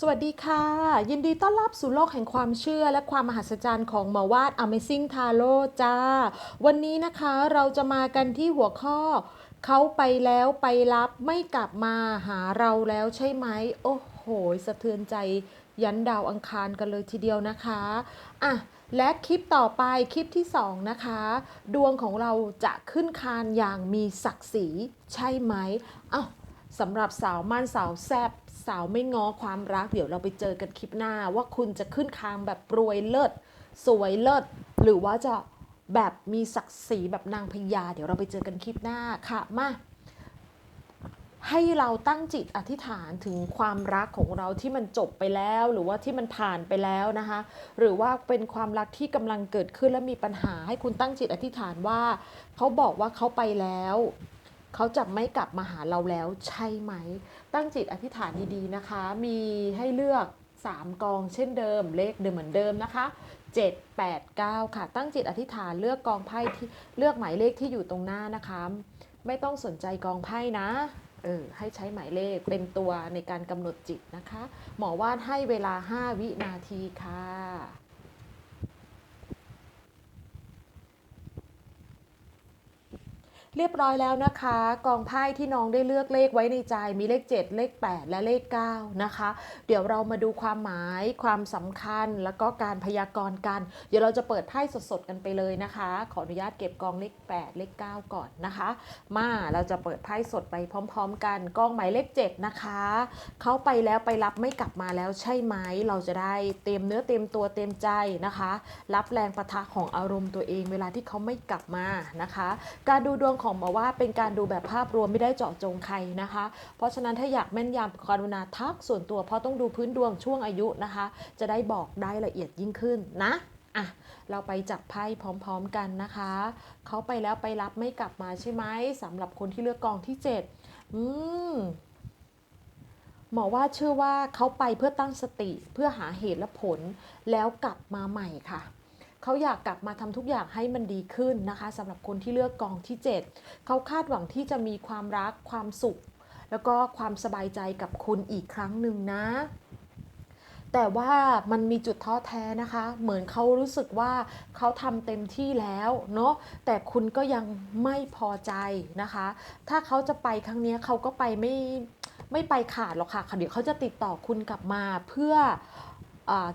สวัสดีค่ะ ยินดีต้อนรับสู่โลกแห่งความเชื่อและความมหัศจรรย์ของหมอวาด Amazing Tarot จ้า วันนี้นะคะเราจะมากันที่หัวข้อ เขาไปแล้วไปรับไม่กลับมาหาเราแล้วใช่ไหม โอ้โห สะเทือนใจยันดาวอังคารกันเลยทีเดียวนะคะอะและคลิปต่อไปคลิปที่ 2 นะคะ ดวงของเราจะขึ้นคานอย่างมีศักดิ์ศรีใช่ไหมอ้าว สำหรับสาวมั่นสาวแซบสาวไม่ง้อความรัก เดี๋ยวเราไปเจอกันคลิปหน้า ว่าคุณจะขึ้นคางแบบรวยเลิศสวยเลิศหรือว่าจะแบบมีศักดิ์ศรีแบบนางพญาเดี๋ยวเราไปเจอกันคลิปหน้าค่ะมาให้เราตั้งจิตอธิษฐานถึงความรักของเราที่มันจบไปแล้ว หรือว่าที่มันผ่านไปแล้วนะคะ หรือว่าเป็นความรักที่กำลังเกิดขึ้นและมีปัญหาให้คุณตั้งจิตอธิษฐานว่า เขาบอกว่าเขาไปแล้ว เขาจะไม่กลับมาหาเราแล้วใช่ไหม ตั้งจิตอธิษฐานดีๆนะคะ มีให้เลือก 3 กองเช่นเดิม เลขเดิมเหมือนเดิมนะคะ 7 8 9 ค่ะ ตั้งจิตอธิษฐานเลือกกองไพ่ที่เลือกหมายเลขที่อยู่ตรงหน้านะคะ ไม่ต้องสนใจกองไพ่นะเออให้ใช้หมายเลขเป็นตัวในการกำหนดจิตนะคะ หมอวาดให้เวลา 5 วินาทีค่ะ เรียบร้อยแล้วนะคะ กองไพ่ที่น้องได้เลือกเลขไว้ในใจมีเลข 7 เลข 8 และเลข 9 นะคะ เดี๋ยวเรามาดูความหมายความสำคัญแล้วก็การพยากรณ์กัน เดี๋ยวเราจะเปิดไพ่สดๆกันไปเลยนะคะ ขออนุญาตเก็บกองเลข 8 เลข 9 ก่อนนะคะ มาเราจะเปิดไพ่สดไปพร้อม ๆ กันกองหมายเลข 7 นะคะเขาไปแล้วไปรับไม่กลับมาแล้วใช่ไหมเราจะได้เต็มเนื้อเต็มตัวเต็มใจนะคะ รับแรงประทะของอารมณ์ตัวเองเวลาที่เขาไม่กลับมานะคะ การดูดวงของหมอว่าเป็นการดูแบบภาพรวมไม่ได้เจาะจงใครนะคะ เพราะฉะนั้นถ้าอยากแม่นยำกรุณาทักส่วนตัวเพราะต้องดูพื้นดวงช่วงอายุนะคะ จะได้บอกได้ละเอียดยิ่งขึ้นนะอะเราไปจับไพ่พร้อมๆกันนะคะ เขาไปแล้วไปรับไม่กลับมาใช่ไหมสำหรับคนที่เลือกกองที่ 7 อืมหมอว่าเชื่อว่าเขาไปเพื่อตั้งสติเพื่อหาเหตุและผลแล้วกลับมาใหม่ค่ะ เขาอยากกลับมาทำทุกอย่างให้มันดีขึ้นนะคะสำหรับคนที่เลือกกองที่ 7 เขาคาดหวังที่จะมีความรักความสุข แล้วก็ความสบายใจกับคุณอีกครั้งหนึ่งนะ แต่ว่ามันมีจุดท้อแท้นะคะ เหมือนเขารู้สึกว่าเขาทำเต็มที่แล้วเนาะแต่คุณก็ยังไม่พอใจนะคะ ถ้าเขาจะไปครั้งนี้เขาก็ไปไม่ไม่ไปขาดหรอกค่ะเดี๋ยวเขาจะติดต่อคุณกลับมาเพื่อ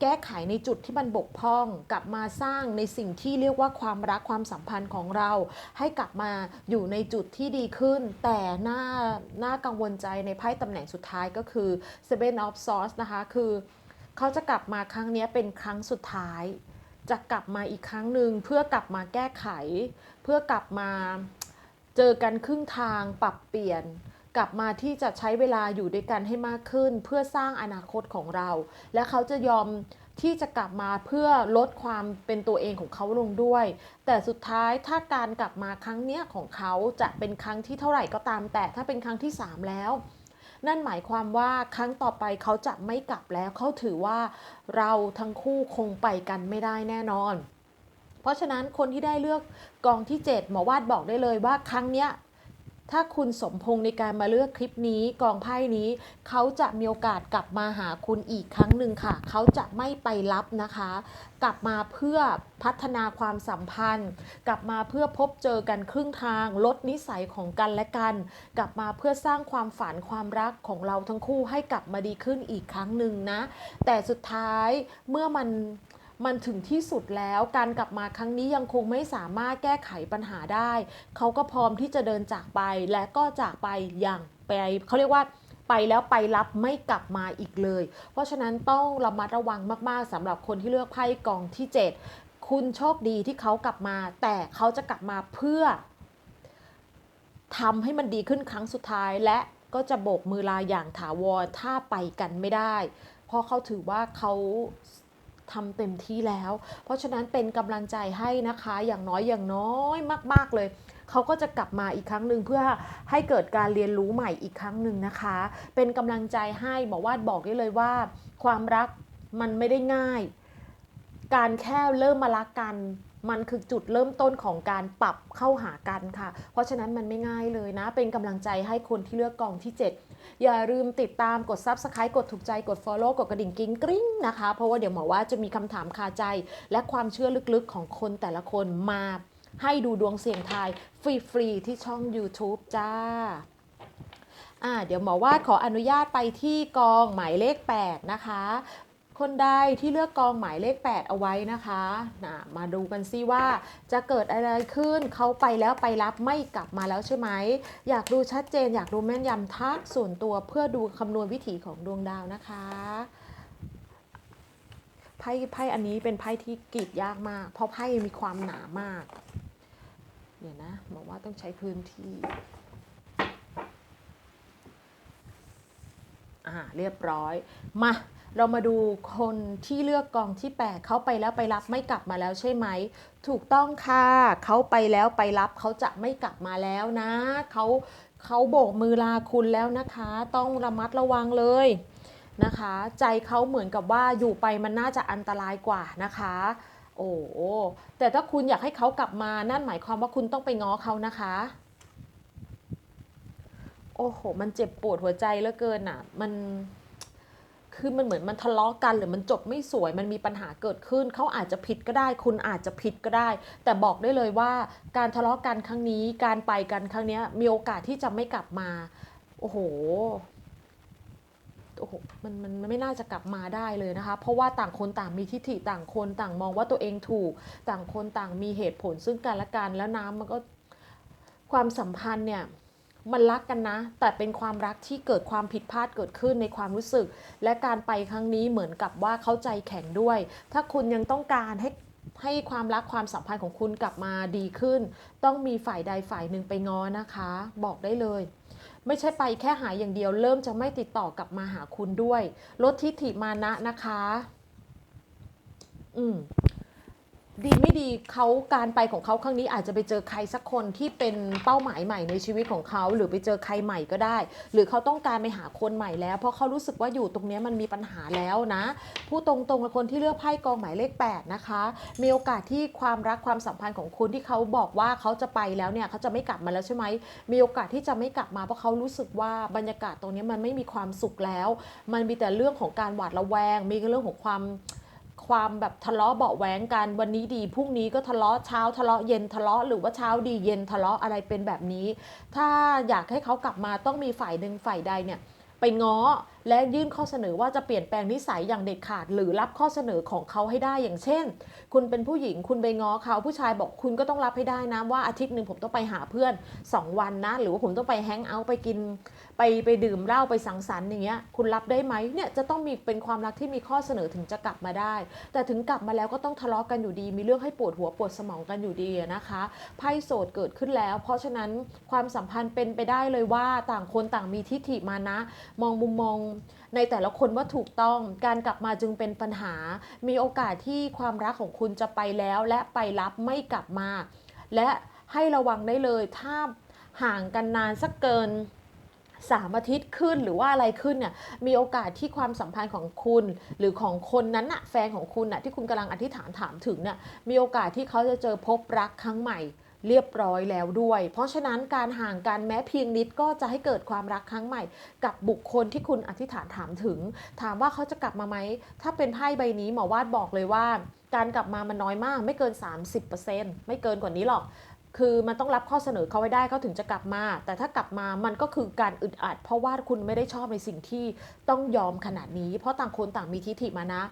แก้ไขในจุดที่มันบกพร่องกลับมาสร้างในสิ่งที่เรียกว่าความรักความสัมพันธ์ของเรา ให้กลับมาอยู่ในจุดที่ดีขึ้น แต่หน่าหน่ากังวลใจในไพ่ตำแหน่งสุดท้ายก็คือ Seven of Swords นะคะ คือเขาจะกลับมาครั้งนี้เป็นครั้งสุดท้าย จะกลับมาอีกครั้งหนึ่งเพื่อกลับมาแก้ไข เพื่อกลับมาเจอกันครึ่งทางปรับเปลี่ยน กลับมาที่จะใช้เวลาอยู่ด้วยกันให้มากขึ้น เพื่อสร้างอนาคตของเรา และเขาจะยอมที่จะกลับมาเพื่อลดความเป็นตัวเองของเขาลงด้วย แต่สุดท้ายถ้าการกลับมาครั้งเนี้ยของเขาจะเป็นครั้งที่เท่าไหร่ก็ตาม แต่ถ้าเป็นครั้งที่ 3 แล้ว นั่นหมายความว่าครั้งต่อไปเขาจะไม่กลับแล้ว เขาถือว่าเราทั้งคู่คงไปกันไม่ได้แน่นอน เพราะฉะนั้นคนที่ได้เลือกกองที่ 7 หมอวาดบอกได้เลยว่าครั้งเนี้ย ถ้าคุณสมพงษ์ในการมาเลือกคลิปนี้กองไพ่นี้ เขาจะมีโอกาสกลับมาหาคุณอีกครั้งหนึ่งค่ะ เขาจะไม่ไปรับนะคะ กลับมาเพื่อพัฒนาความสัมพันธ์ กลับมาเพื่อพบเจอกันครึ่งทาง ลดนิสัยของกันและกัน กลับมาเพื่อสร้างความฝันความรักของเราทั้งคู่ให้กลับมาดีขึ้นอีกครั้งหนึ่งนะ แต่สุดท้ายเมื่อมัน มันถึงที่สุดแล้วการกลับมาครั้งนี้ยังคงไม่สามารถแก้ไขปัญหาได้ เขาก็พร้อมที่จะเดินจากไปและก็จากไปอย่างไปเขาเรียกว่าไปแล้วไปรับไม่กลับมาอีกเลย เพราะฉะนั้นต้องระมัดระวังมากๆสำหรับคนที่เลือกไพ่กองที่ 7 คุณโชคดีที่เขากลับมา แต่เขาจะกลับมาเพื่อทำให้มันดีขึ้นครั้งสุดท้ายและก็จะโบกมือลาอย่างถาวรถ้าไปกันไม่ได้ เพราะเขาถือว่าเขา ทำเต็มที่แล้ว เพราะฉะนั้นเป็นกำลังใจให้นะคะอย่างน้อยอย่างน้อยมาก ๆ เลยเขาก็จะกลับมาอีกครั้งหนึ่งเพื่อให้เกิดการเรียนรู้ใหม่อีกครั้งหนึ่งนะคะ เป็นกำลังใจให้บอกว่าบอกได้เลยว่า ความรักมันไม่ได้ง่าย การแค่เริ่มมารักกัน มันคือจุดเริ่มต้นของการปรับเข้าหากันค่ะ เพราะฉะนั้นมันไม่ง่ายเลยนะ เป็นกำลังใจให้คนที่เลือกกองที่ 7 อย่าลืมติดตามกด Subscribe กดถูกใจกด Follow กดกระดิ่งกิ้งกริ้งนะคะ เพราะว่าเดี๋ยวหมอว่าจะมีคำถามคาใจ และความเชื่อลึกๆของคนแต่ละคนมาให้ดูดวงเสี่ยงทายฟรีๆที่ช่อง YouTube จ้าอ่าเดี๋ยวหมอวาดขออนุญาตไปที่กองหมายเลข 8 นะคะ คนใดที่เลือกกองหมายเลข 8 เอาไว้นะคะนะมาดูกันซิว่าจะเกิดอะไรขึ้นเขาไปแล้วไปรับไม่กลับมาแล้วใช่ไหม อยากดูชัดเจน อยากดูแม่นยำทักส่วนตัวเพื่อดูคำนวณวิถีของดวงดาวนะคะไพ่ไพ่อันนี้เป็นไพ่ที่กรีดยากมาก เพราะไพ่มีความหนามาก เดี๋ยวนะหมอว่าต้องใช้พื้นที่อ่าเรียบร้อยมา เรามาดูคนที่เลือกกองที่ 8 เขาไปแล้วไปรับไม่กลับมาแล้วใช่ไหม ถูกต้องค่ะเขาไปแล้วไปรับเขาจะไม่กลับมาแล้วนะเขาเขาโบกมือลาคุณแล้วนะคะ ต้องระมัดระวังเลยนะคะ ใจเขาเหมือนกับว่าอยู่ไปมันน่าจะอันตรายกว่านะคะ โอ้แต่ถ้าคุณอยากให้เขากลับมานั่นหมายความว่าคุณต้องไปง้อเขานะคะโอ้โห มันเจ็บปวดหัวใจเหลือเกินอะ มัน คือมันเหมือนมันทะเลาะกันหรือมันจบไม่สวยมันมีปัญหาเกิดขึ้น เขาอาจจะผิดก็ได้ คุณอาจจะผิดก็ได้ แต่บอกได้เลยว่าการทะเลาะกันครั้งนี้ การไปกันครั้งนี้มีโอกาสที่จะไม่กลับมา โอ้โหโอ้โหมันมันไม่น่าจะกลับมาได้เลยนะคะ เพราะว่าต่างคนต่างมีทิฏฐิต่างคนต่างมองว่าตัวเองถูก ต่างคนต่างมีเหตุผลซึ่งกันและกันแล้วน้ำมันก็ความสัมพันธ์เนี่ย มันรักกันนะ แต่เป็นความรักที่เกิดความผิดพลาดเกิดขึ้นในความรู้สึก และการไปครั้งนี้เหมือนกับว่าเข้าใจแข็งด้วย ถ้าคุณยังต้องการให้ให้ความรักความสัมพันธ์ของคุณกลับมาดีขึ้น ต้องมีฝ่ายใดฝ่ายหนึ่งไปง้อนะคะ บอกได้เลย ไม่ใช่ไปแค่หายอย่างเดียว เริ่มจะไม่ติดต่อกลับมาหาคุณด้วย ลดทิฐิมานะนะคะ อืม ดีไม่ดีเขาการไปของเขาครั้งนี้อาจจะไปเจอใครสักคนที่เป็นเป้าหมายใหม่ในชีวิตของเขา หรือไปเจอใครใหม่ก็ได้ หรือเขาต้องการไปหาคนใหม่แล้ว เพราะเขารู้สึกว่าอยู่ตรงนี้มันมีปัญหาแล้วนะพูดตรงๆกับคนที่เลือกไพ่กองหมายเลข 8 นะคะ มีโอกาสที่ความรักความสัมพันธ์ของคุณที่เขาบอกว่าเขาจะไปแล้วเนี่ยเขาจะไม่กลับมาแล้วใช่ไหมมีโอกาสที่จะไม่กลับมาเพราะเขารู้สึกว่าบรรยากาศตรงนี้มันไม่มีความสุขแล้ว มันมีแต่เรื่องของการหวาดระแวง มีเรื่องของความ ความแบบทะเลาะเบาแหวงกันวันนี้ดีพรุ่งนี้ก็ทะเลาะเช้าทะเลาะเย็นทะเลาะหรือว่าเช้าดีเย็นทะเลาะอะไรเป็นแบบนี้ ถ้าอยากให้เขากลับมาต้องมีฝ่ายหนึ่งฝ่ายใดเนี่ยไปง้อ และยื่นข้อเสนอว่าจะเปลี่ยนแปลงนิสัยอย่างเด็ดขาด หรือรับข้อเสนอของเขาให้ได้อย่างเช่น คุณเป็นผู้หญิงคุณไปง้อเขาผู้ชายบอกคุณก็ต้องรับให้ได้นะว่าอาทิตย์หนึ่งผมต้องไปหาเพื่อน 2 วันนะ หรือว่าผมต้องไปแฮงเอาท์ไปกิน ไปไปดื่มเหล้าไปสังสรรค์อย่างเงี้ยคุณรับได้ไหมเนี่ยจะต้องมีเป็นความรักที่มีข้อเสนอถึงจะกลับมาได้ แต่ถึงกลับมาแล้วก็ต้องทะเลาะกันอยู่ดี มีเรื่องให้ปวดหัวปวดสมองกันอยู่ดีนะคะไพ่โสดเกิดขึ้นแล้ว เพราะฉะนั้นความสัมพันธ์เป็นไปได้เลยว่าต่างคนต่างมีทิฐิมานะ มองมุมมอง ในแต่ละคนว่าถูกต้อง การกลับมาจึงเป็นปัญหา มีโอกาสที่ความรักของคุณจะไปแล้วและไปรับไม่กลับมา และให้ระวังได้เลยถ้าห่างกันนานสักเกินสามอาทิตย์ขึ้นหรือว่าอะไรขึ้นเนี่ยมีโอกาสที่ความสัมพันธ์ของคุณ หรือของคนนั้นน่ะแฟนของคุณน่ะที่คุณกำลังอธิษฐานถามถึงเนี่ยมีโอกาสที่เขาจะเจอพบรักครั้งใหม่ เรียบร้อยแล้วด้วย เพราะฉะนั้นการห่างกันแม้เพียงนิดก็จะให้เกิดความรักครั้งใหม่ กับบุคคลที่คุณอธิษฐานถามถึง ถามว่าเขาจะกลับมาไหม ถ้าเป็นไพ่ใบนี้หมอวาดบอกเลยว่า การกลับมามันน้อยมาก ไม่เกิน 30%ไม่เกินกว่านี้หรอกคือมันต้องรับข้อเสนอเขาไว้ได้เขาถึงจะกลับมา แต่ถ้ากลับมามันก็คือการอึดอัด เพราะว่าคุณไม่ได้ชอบในสิ่งที่ต้องยอมขนาดนี้ เพราะต่างคนต่างมีทิฐิมานะ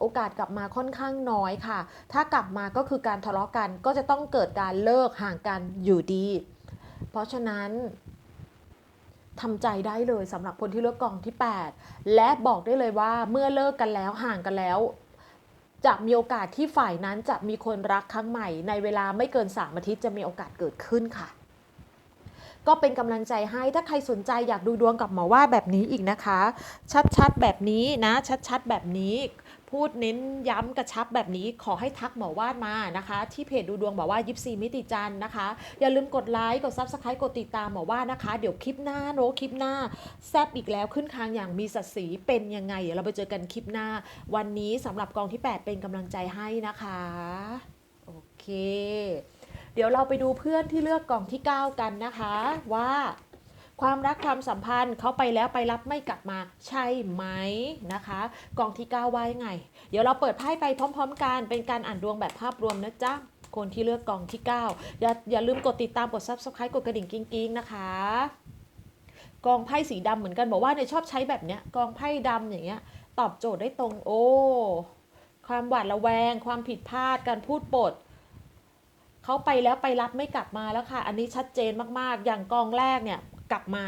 โอกาสกลับมาค่อนข้างน้อยค่ะ ถ้ากลับมาก็คือการทะเลาะกันก็จะต้องเกิดการเลิกห่างกันอยู่ดี เพราะฉะนั้นทำใจได้เลยสำหรับคนที่เลือกกองที่ 8 และบอกได้เลยว่าเมื่อเลิกกันแล้วห่างกันแล้ว จะมีโอกาสที่ฝ่ายนั้นจะมีคนรักครั้งใหม่ ในเวลาไม่เกิน 3 อาทิตย์จะมีโอกาสเกิดขึ้นค่ะ ก็เป็นกำลังใจให้ถ้าใครสนใจอยากดูดวงกับหมอว่าแบบนี้อีกนะคะ ชัดๆแบบนี้นะ ชัดๆแบบนี้ พูดเน้นย้ำกระชับแบบนี้ขอให้ทักหมอวาดมานะคะ ที่เพจดูดวงหมอวายิปซีมิติจันนะคะ อย่าลืมกดไลค์กดซับสไครต์กดติดตามหมอวาดนะคะ เดี๋ยวคลิปหน้าโนคลิปหน้า แซบอีกแล้วขึ้นคางอย่างมีศักดิ์ศรีเป็นยังไง เดี๋ยวเราไปเจอกันคลิปหน้า วันนี้สำหรับกองที่ 8 เป็นกำลังใจให้นะคะโอเค เดี๋ยวเราไปดูเพื่อนที่เลือกกล่องที่ 9 กันนะคะว่า ความรักความสัมพันธ์เขาไปแล้วไปรับไม่กลับมาใช่ไหมนะคะ กองที่ 9 ว่ายังไง เดี๋ยวเราเปิดไพ่ไปพร้อม ๆ กันเป็นการอ่านดวงแบบภาพรวมนะจ๊ะคนที่เลือกกองที่ 9 อย่าอย่าลืมกดติดตามกด subscribe กดกระดิ่งกิ้งๆนะคะกองไพ่สีดำเหมือนกันบอกว่าเนี่ยชอบใช้แบบเนี้ยกองไพ่ดำอย่างเงี้ยตอบโจทย์ได้ตรงโอ้ความหวาดระแวง ความผิดพลาดการพูดปดเขาไปแล้วไปรับไม่กลับมาแล้วค่ะ อันนี้ชัดเจนมากๆ อย่างกองแรกเนี่ย กลับมา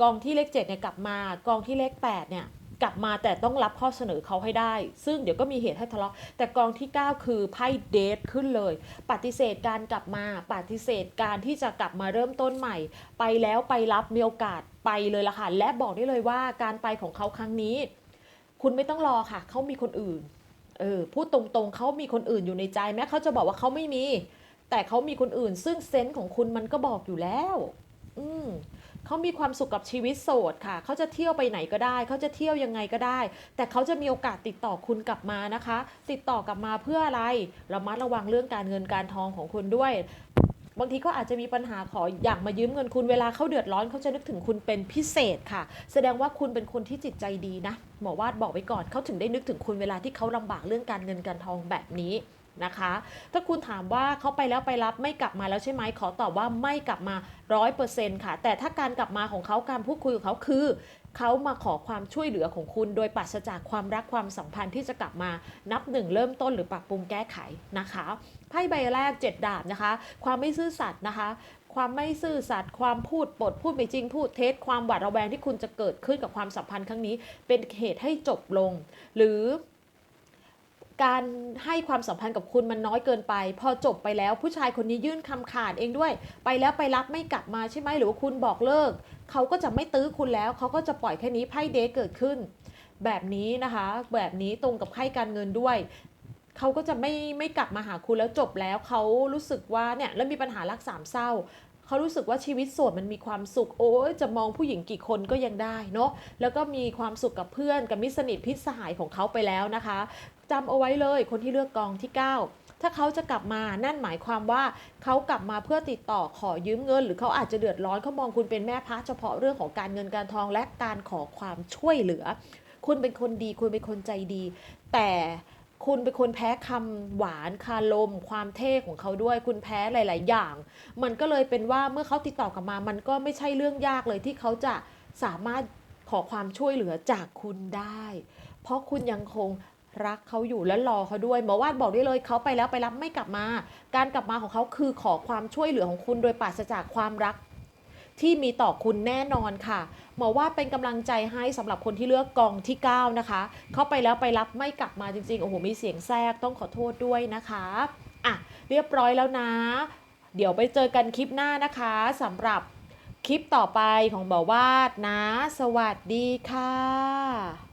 กองที่เลขเจ็ดเนี่ยกลับมา กองที่เลขแปดเนี่ยกลับมาแต่ต้องรับข้อเสนอเขาให้ได้ ซึ่งเดี๋ยวก็มีเหตุให้ทะเลาะ แต่กองที่ 9 คือไพ่เดทขึ้นเลย ปฏิเสธการกลับมา ปฏิเสธการที่จะกลับมาเริ่มต้นใหม่ ไปแล้วไปรับมีโอกาสไปเลยละค่ะ และบอกได้เลยว่าการไปของเขาครั้งนี้ คุณไม่ต้องรอค่ะ เขามีคนอื่น เออ พูดตรงๆ เขามีคนอื่นอยู่ในใจแม้เขาจะบอกว่าเขาไม่มี แต่เขามีคนอื่น ซึ่งเซนส์ของคุณมันก็บอกอยู่แล้ว อืมเขามีความสุขกับชีวิตโสดค่ะ เขาจะเที่ยวไปไหนก็ได้ เขาจะเที่ยวยังไงก็ได้ แต่เขาจะมีโอกาสติดต่อคุณกลับมานะคะ ติดต่อกลับมาเพื่ออะไรระมัดระวังเรื่องการเงินการทองของคุณด้วย บางทีก็อาจจะมีปัญหาขออยากมายืมเงินคุณเวลาเขาเดือดร้อนเขาจะนึกถึงคุณเป็นพิเศษค่ะ แสดงว่าคุณเป็นคนที่จิตใจดีนะ หมอวาดบอกไว้ก่อนเขาถึงได้นึกถึงคุณเวลาที่เขาลำบากเรื่องการเงินการทองแบบนี้ นะคะ ถ้าคุณถามว่าเขาไปแล้วไปรับไม่กลับมาแล้วใช่ไหมขอตอบว่าไม่กลับมาร้อยเปอร์เซ็นต์ค่ะ แต่ถ้าการกลับมาของเขาการพูดคุยของเขาคือเขามาขอความช่วยเหลือของคุณ โดยปราศจากความรักความสัมพันธ์ที่จะกลับมานับหนึ่งเริ่มต้นหรือปรับปรุงแก้ไขนะคะไพ่ใบแรกเจ็ดดาบนะคะ ความไม่ซื่อสัตย์นะคะ ความไม่ซื่อสัตย์ความพูดปดพูดไม่จริงพูดเท็จความหวาดระแวงที่คุณจะเกิดขึ้นกับความสัมพันธ์ครั้งนี้ เป็นเหตุให้จบลง หรือ การให้ความสัมพันธ์กับคุณมันน้อยเกินไป พอจบไปแล้วผู้ชายคนนี้ยื่นคำขาดเองด้วย ไปแล้วไปรับไม่กลับมาใช่ไหมหรือว่าคุณบอกเลิก เขาก็จะไม่ตื้อคุณแล้วเขาก็จะปล่อยแค่นี้ไพ่เดทเกิดขึ้น แบบนี้นะคะ แบบนี้ตรงกับไพ่การเงินด้วยเขาก็จะไม่ไม่กลับมาหาคุณแล้วจบแล้วเขารู้สึกว่าเนี่ยแล้วมีปัญหารักสามเศร้าเขารู้สึกว่าชีวิตโสดมันมีความสุขโอ้ยจะมองผู้หญิงกี่คนก็ยังได้เนาะแล้วก็มีความสุขกับเพื่อนกับมิตรสนิทพิษสหายของเขาไปแล้วนะคะ จำเอาไว้เลย คนที่เลือกกองที่ 9 ถ้าเขาจะกลับมานั่นหมายความว่าเขากลับมาเพื่อติดต่อขอยืมเงิน หรือเขาอาจจะเดือดร้อนเขามองคุณเป็นแม่พระเฉพาะเรื่องของการเงินการทองและการขอความช่วยเหลือ คุณเป็นคนดีคุณเป็นคนใจดี แต่คุณเป็นคนแพ้คำหวานคาลม ความเท่ของเขาด้วย คุณแพ้หลาย ๆ อย่าง มันก็เลยเป็นว่าเมื่อเขาติดต่อกลับมา มันก็ไม่ใช่เรื่องยากเลยที่เขาจะสามารถขอความช่วยเหลือจากคุณได้ เพราะคุณยังคง รักเขาอยู่และรอเขาด้วยหมอวาดบอกได้เลยเขาไปแล้วไปรับไม่กลับมา การกลับมาของเขาคือขอความช่วยเหลือของคุณโดยปราศจากความรัก ที่มีต่อคุณแน่นอนค่ะหมอว่าเป็นกำลังใจให้สำหรับคนที่เลือกกองที่ 9 นะคะเขาไปแล้วไปรับไม่กลับมาจริงๆโอ้โหมีเสียงแทรกต้องขอโทษด้วยนะคะอะเรียบร้อยแล้วนะ เดี๋ยวไปเจอกันคลิปหน้านะคะสำหรับคลิปต่อไปของหมอวาดนะ สวัสดีค่ะ